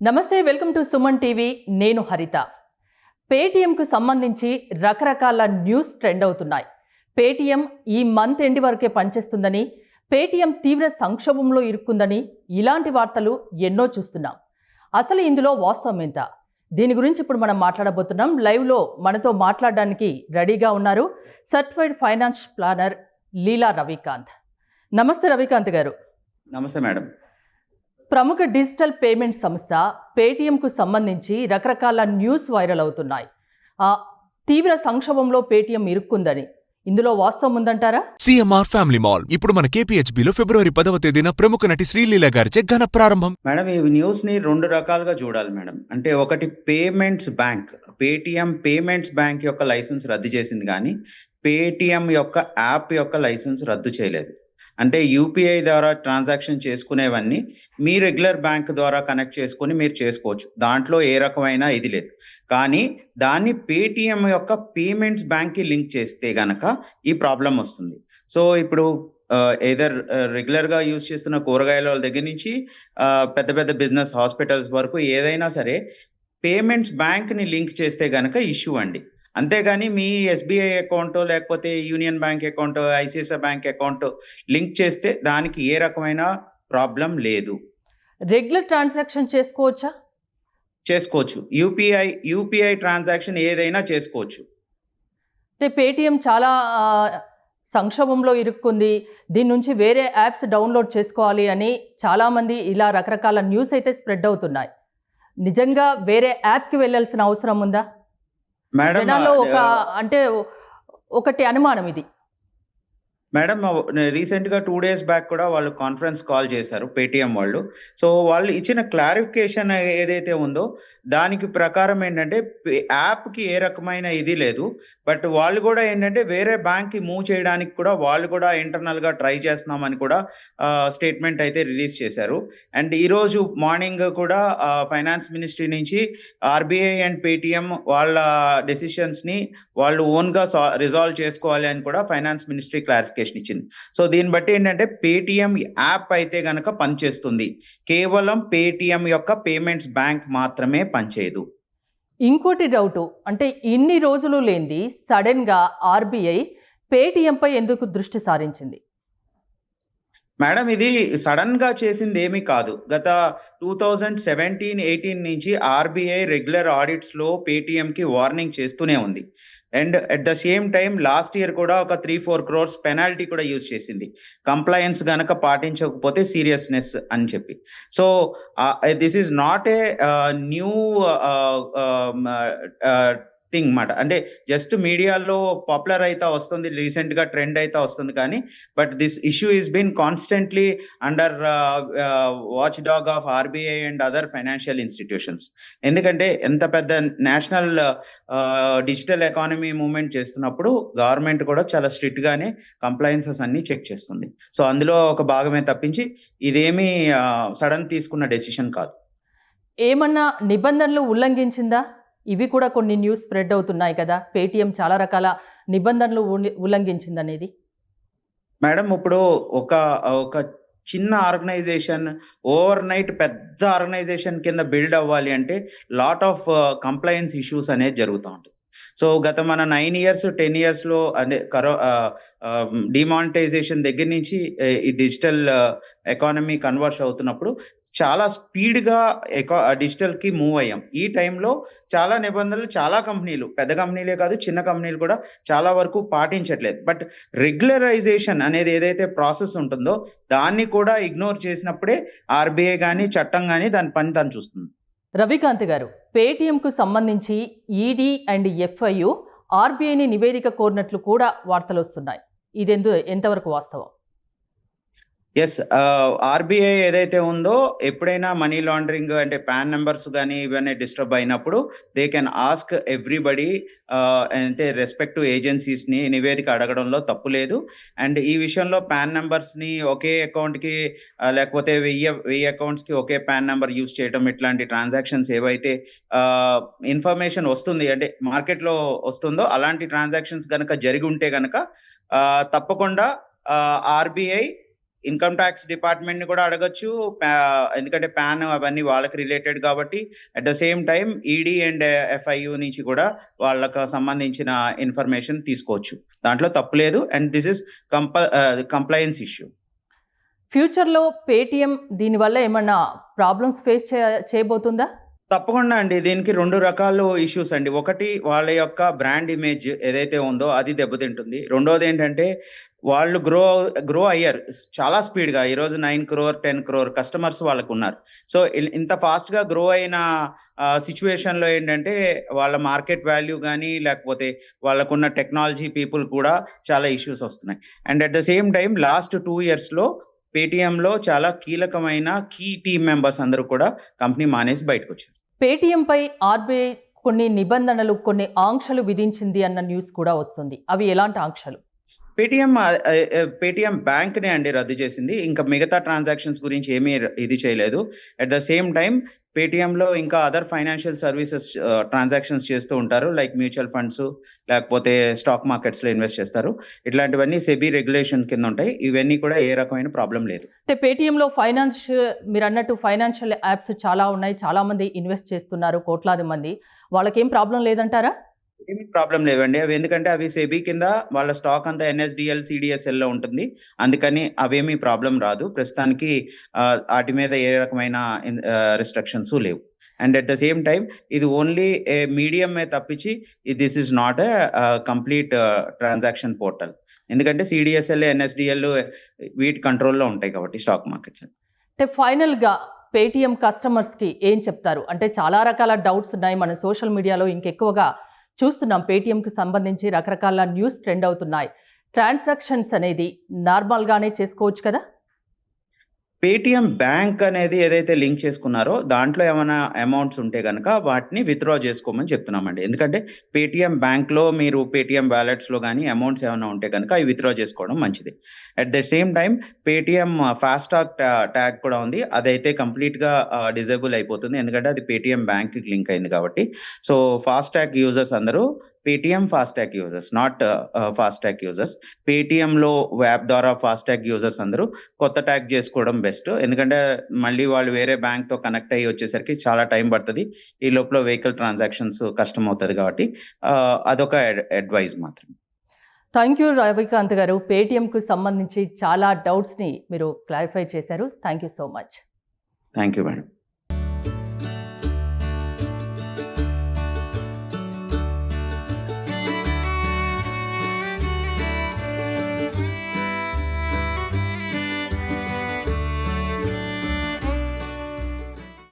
నమస్తే welcome to Suman TV. నేను హరిత. పేటీఎంకు సంబంధించి రకరకాల న్యూస్ ట్రెండ్ అవుతున్నాయి. పేటీఎం ఈ మంత్ ఎండ్ వరకే పనిచేస్తుందని పేటీఎం తీవ్ర సంక్షోభంలో ఇరుక్కుందని ఇలాంటి వార్తలు ఎన్నో చూస్తున్నాం. అసలు ఇందులో వాస్తవం ఎంత? దీని గురించి ఇప్పుడు మనం మాట్లాడబోతున్నాం. లైవ్లో మనతో మాట్లాడడానికి రెడీగా ఉన్నారు certified finance planner Leela Ravikanth. నమస్తే రవికాంత్ గారు. నమస్తే మేడం. ప్రముఖ డిజిటల్ పేమెంట్ సంస్థ పేటీఎంకు సంబంధించి రకరకాల న్యూస్ వైరల్ అవుతున్నాయి. ఆ, తీవ్ర సంక్షోభంలో పేటీఎం ఇరుక్కుందని. ఇందులో వాస్తవం ఉందంటారా? సిఎంఆర్ ఫ్యామిలీ మాల్ ఇప్పుడు మన కేపీహెచ్బిలో ఫిబ్రవరి పదవ తేదీన ప్రముఖ నటి శ్రీలీల గారిచే ఘన ప్రారంభం. మేడం ఈ న్యూస్ని రెండు రకాలుగా చూడాలి మేడం. అంటే ఒకటి payments bank. Paytm payments bank యొక్క లైసెన్స్ రద్దు చేసింది కానీ పేటిఎం యొక్క యాప్ యొక్క లైసెన్స్ రద్దు చేయలేదు. అంటే యూపీఐ ద్వారా ట్రాన్సాక్షన్ చేసుకునేవన్నీ మీ రెగ్యులర్ బ్యాంక్ ద్వారా కనెక్ట్ చేసుకుని మీరు చేసుకోవచ్చు. దాంట్లో ఏ రకమైన ఇది లేదు. కానీ దాన్ని పేటిఎం యొక్క పేమెంట్స్ బ్యాంక్కి లింక్ చేస్తే గనక ఈ ప్రాబ్లం వస్తుంది. సో ఇప్పుడు ఏదర్ రెగ్యులర్గా యూజ్ చేస్తున్న కూరగాయల వాళ్ళ దగ్గర నుంచి పెద్ద పెద్ద బిజినెస్ హాస్పిటల్స్ వరకు ఏదైనా సరే పేమెంట్స్ బ్యాంక్ని లింక్ చేస్తే గనక ఇష్యూ అండి. అంతేగాని మీ ఎస్బీఐ అకౌంట్ లేకపోతే union bank account ICICI bank account link చేస్తే దానికి ఏ రకమైన ప్రాబ్లం లేదు. రెగ్యులర్ ట్రాన్సాక్షన్ చేసుకోవచ్చా? చేసుకోవచ్చు. యూపీఐ యూపీఐ ట్రాన్సాక్షన్ ఏదైనా చేసుకోవచ్చు. అంటే పేటీఎం చాలా సంక్షోభంలో ఇరుక్కుంది. దీని నుంచి వేరే యాప్స్ డౌన్లోడ్ చేసుకోవాలి అని చాలామంది ఇలా రకరకాల న్యూస్ అయితే స్ప్రెడ్ అవుతున్నాయి. నిజంగా వేరే యాప్కి వెళ్ళాల్సిన అవసరం ఉందా? జనాల్లో ఒక అంటే ఒకటి అనుమానం ఇది. మేడం రీసెంట్గా టూ డేస్ బ్యాక్ కూడా వాళ్ళు కాన్ఫరెన్స్ కాల్ చేశారు పేటిఎం వాళ్ళు. సో వాళ్ళు ఇచ్చిన క్లారిఫికేషన్ ఏదైతే ఉందో దానికి ప్రకారం ఏంటంటే యాప్కి ఏ రకమైన ఇది లేదు. బట్ వాళ్ళు కూడా ఏంటంటే వేరే బ్యాంక్కి మూవ్ చేయడానికి కూడా వాళ్ళు కూడా ఇంటర్నల్గా ట్రై చేస్తున్నామని కూడా స్టేట్మెంట్ అయితే రిలీజ్ చేశారు. అండ్ ఈ రోజు మార్నింగ్ కూడా ఫైనాన్స్ మినిస్ట్రీ నుంచి ఆర్బీఐ అండ్ పేటిఎం వాళ్ళ డెసిషన్స్ని వాళ్ళు ఓన్గా రిజాల్వ్ చేసుకోవాలి అని కూడా ఫైనాన్స్ మినిస్ట్రీ క్లారిఫికేషన్ ఇచ్చింది. సో దీన్ని బట్టి ఏంటంటే పేటిఎం యాప్ అయితే గనక పనిచేస్తుంది. కేవలం పేటిఎం యొక్క పేమెంట్స్ బ్యాంక్ మాత్రమే పనిచేయదు. ఇంకోటి డౌట్ అంటే ఇన్ని రోజులు లేనిది సడన్గా ఆర్బీఐ పేటీఎంపై ఎందుకు దృష్టి సారించింది? మేడం ఇది సడన్గా చేసింది ఏమీ కాదు. గత టూ థౌజండ్ సెవెంటీన్ ఎయిటీన్ నుంచి ఆర్బీఐ రెగ్యులర్ ఆడిట్స్లో పేటిఎం కి వార్నింగ్ చేస్తూనే ఉంది. And at the same time last year కూడా ఒక త్రీ ఫోర్ క్రోర్స్ పెనాల్టీ కూడా యూజ్ చేసింది. కంప్లయన్స్ గనక పాటించకపోతే సీరియస్నెస్ అని చెప్పి. So this is not a new thing మాట. అంటే జస్ట్ మీడియాలో పాపులర్ అయితే వస్తుంది రీసెంట్గా ట్రెండ్ అయితే వస్తుంది కానీ but this issue is been constantly under watch dog of RBI and other financial institutions ఎందుకంటే ఎంత పెద్ద నేషనల్ డిజిటల్ ఎకానమీ మూవ్మెంట్ చేస్తున్నప్పుడు గవర్నమెంట్ కూడా చాలా స్ట్రిక్ట్ గానే కంప్లయన్సెస్ అన్ని చెక్ చేస్తుంది. సో అందులో ఒక భాగమే తప్పించి ఇదేమి సడన్ uh, తీసుకున్న డెసిషన్ కాదు. ఏమన్నా నిబంధనలు ఉల్లంఘించిందా? ఇవి కూడా కొన్ని న్యూస్ స్ప్రెడ్ అవుతున్నాయి కదా. పేటీఎం చాలా రకాల నిబంధనలు ఉల్లంఘించింది ఉల్లంఘించిందనేది. మేడం ఇప్పుడు ఒక ఒక చిన్న ఆర్గనైజేషన్ ఓవర్ నైట్ పెద్ద ఆర్గనైజేషన్ కింద బిల్డ్ అవ్వాలి అంటే లాట్ ఆఫ్ కంప్లైన్స్ ఇష్యూస్ అనేది జరుగుతూ ఉంటుంది. సో గత మన నైన్ ఇయర్స్ టెన్ ఇయర్స్లో అంటే కరో డిమానిటైజేషన్ దగ్గర నుంచి ఈ డిజిటల్ ఎకానమీ కన్వర్స్ అవుతున్నప్పుడు చాలా స్పీడ్గా ఎకా డిజిటల్కి మూవ్ అయ్యాం. ఈ టైంలో చాలా నిబంధనలు చాలా కంపెనీలు పెద్ద కంపెనీలే కాదు చిన్న కంపెనీలు కూడా చాలా వరకు పాటించట్లేదు. బట్ రెగ్యులరైజేషన్ అనేది ఏదైతే ప్రాసెస్ ఉంటుందో దాన్ని కూడా ఇగ్నోర్ చేసినప్పుడే ఆర్బీఐ కానీ చట్టం కానీ దాని పని తను చూస్తుంది. రవికాంత్ గారు పేటీఎంకు సంబంధించి ఈడీ అండ్ ఎఫ్ఐయు ఆర్బీఐని నివేదిక కోరినట్లు కూడా వార్తలు వస్తున్నాయి ఇదెందు ఎంతవరకు వాస్తవం? ఎస్ ఆర్బీఐ uh, ఏదైతే ఉందో ఎప్పుడైనా మనీ లాండరింగ్ అంటే పాన్ నెంబర్స్ కానీ ఇవన్నీ డిస్టర్బ్ అయినప్పుడు దే కెన్ ఆస్క్ ఎవ్రీబడి అంటే రెస్పెక్టివ్ ఏజెన్సీస్ ఏజెన్సీస్ని నివేదిక అడగడంలో తప్పు లేదు. అండ్ ఈ విషయంలో పాన్ నెంబర్స్ని ఒకే అకౌంట్కి uh, లేకపోతే వెయ్యి వెయ్యి అకౌంట్స్కి ఒకే పాన్ నెంబర్ యూస్ చేయడం ఇట్లాంటి ట్రాన్సాక్షన్స్ ఏవైతే uh, ఇన్ఫర్మేషన్ వస్తుంది అంటే మార్కెట్లో వస్తుందో అలాంటి ట్రాన్సాక్షన్స్ కనుక జరిగి ఉంటే కనుక తప్పకుండా ఆర్బీఐ ఇన్కమ్ ట్యాక్స్ డిపార్ట్మెంట్ని కూడా అడగొచ్చు. ఎందుకంటే పాన్ అవన్నీ వాళ్ళకి రిలేటెడ్ కాబట్టి at the same time E D and F I U నుంచి కూడా వాళ్ళకు సంబంధించిన ఇన్ఫర్మేషన్ తీసుకోవచ్చు. దాంట్లో తప్పులేదు and this is comp compliance issue. ఫ్యూచర్లో పేటీఎం దీనివల్ల ఏమన్నా ప్రాబ్లమ్స్ ఫేస్ చేయబోతుందా? తప్పకుండా అండి. దీనికి రెండు రకాల ఇష్యూస్ అండి. ఒకటి వాళ్ళ యొక్క బ్రాండ్ ఇమేజ్ ఏదైతే ఉందో అది దెబ్బతింటుంది. రెండోది ఏంటంటే వాళ్ళు గ్రో గ్రో అయ్యారు. చాలా స్పీడ్గా ఈరోజు nine crore ten crore customers వాళ్ళకు ఉన్నారు సో ఇల్- ఇంత ఫాస్ట్గా గ్రో అయిన సిచ్యువేషన్లో ఏంటంటే వాళ్ళ మార్కెట్ వాల్యూ కానీ లేకపోతే వాళ్ళకున్న టెక్నాలజీ పీపుల్ కూడా చాలా ఇష్యూస్ వస్తున్నాయి. And at the same time last two ఇయర్స్లో పేటిఎంలో చాలా కీలకమైన కీ టీమ్ మెంబర్స్ అందరూ కూడా కంపెనీ మానేసి బయటకు వచ్చారు. పేటీఎంపై ఆర్బీఐ కొన్ని నిబంధనలు కొన్ని ఆంక్షలు విధించింది అన్న న్యూస్ కూడా వస్తుంది. అవి ఎలాంటి ఆంక్షలు? పేటిఎం పేటిఎం బ్యాంక్ నే అండి రద్దు చేసింది. ఇంకా మిగతా ట్రాన్సాక్షన్స్ గురించి ఏమీ ఇది చేయలేదు. At the same time Paytm లో ఇంకా అదర్ ఫైనాన్షియల్ సర్వీసెస్ ట్రాన్సాక్షన్స్ చేస్తూ ఉంటారు. లైక్ మ్యూచువల్ ఫండ్స్ లేకపోతే స్టాక్ మార్కెట్స్లో ఇన్వెస్ట్ చేస్తారు. ఇట్లాంటివన్నీ సెబీ రెగ్యులేషన్ కింద ఉంటాయి. ఇవన్నీ కూడా ఏ రకమైన ప్రాబ్లం లేదు. అంటే పేటీఎంలో ఫైనాన్స్ మీరు అన్నట్టు ఫైనాన్షియల్ యాప్స్ చాలా ఉన్నాయి. చాలా మంది ఇన్వెస్ట్ చేస్తున్నారు. కోట్లాది మంది. వాళ్ళకేం ప్రాబ్లం లేదంటారా? ఏమి ప్రాబ్లం లేవండి. అవి ఎందుకంటే అవి సెబీ కింద వాళ్ళ స్టాక్ అంతా ఎన్ఎస్డిఎల్ సిడిఎస్ఎల్లో ఉంటుంది. అందుకని అవేమీ ప్రాబ్లం రాదు. ప్రస్తుతానికి వాటి మీద ఏ రకమైన రిస్ట్రిక్షన్స్ లేవు. And at the same time ఇది ఓన్లీ ఏ మీడియం తప్పించి this is not a complete transaction portal. ఎందుకంటే C D S L N S D L వీటి కంట్రోల్లో ఉంటాయి కాబట్టి స్టాక్ మార్కెట్స్ అంటే ఫైనల్గా పేటీఎం కస్టమర్స్కి ఏం చెప్తారు? అంటే చాలా రకాల డౌట్స్ ఉన్నాయి మన సోషల్ మీడియాలో ఇంకెక్కువగా. చూస్తున్నాం పేటీఎంకి సంబంధించి రకరకాల న్యూస్ ట్రెండ్ అవుతున్నాయి. ట్రాన్సాక్షన్స్ అనేది నార్మల్గానే చేసుకోవచ్చు కదా? పేటిఎం బ్యాంక్ అనేది ఏదైతే లింక్ చేసుకున్నారో దాంట్లో ఏమైనా అమౌంట్స్ ఉంటే కనుక వాటిని విత్డ్రా చేసుకోమని చెప్తున్నామండి. ఎందుకంటే పేటిఎం బ్యాంక్లో మీరు పేటిఎం వ్యాలెట్స్లో కానీ అమౌంట్స్ ఏమైనా ఉంటే కనుక అవి విత్డ్రా చేసుకోవడం మంచిది. At the same time Paytm FASTag tag కూడా ఉంది. అదైతే కంప్లీట్గా డిజేబుల్ అయిపోతుంది. ఎందుకంటే అది పేటిఎం బ్యాంక్కి లింక్ అయింది కాబట్టి. సో ఫాస్టాగ్ యూజర్స్ అందరూ Paytm FASTag users not FASTag users. Paytm లో యాప్ ద్వారా ఫాస్టాగ్ యూజర్స్ అందరూ కొత్త ట్యాగ్ చేసుకోవడం బెస్ట్. ఎందుకంటే మళ్ళీ వాళ్ళు వేరే బ్యాంక్తో కనెక్ట్ అయ్యి వచ్చేసరికి చాలా టైం పడుతుంది. ఈ లోపల వెహికల్ ట్రాన్సాక్షన్స్ కష్టం అవుతుంది కాబట్టి అదొక అడ్వైజ్ మాత్రం థ్యాంక్ యూ రవికాంత్ గారు. పేటీఎంకు సంబంధించి చాలా డౌట్స్ని మీరు క్లారిఫై చేశారు. Thank you so much thank you madam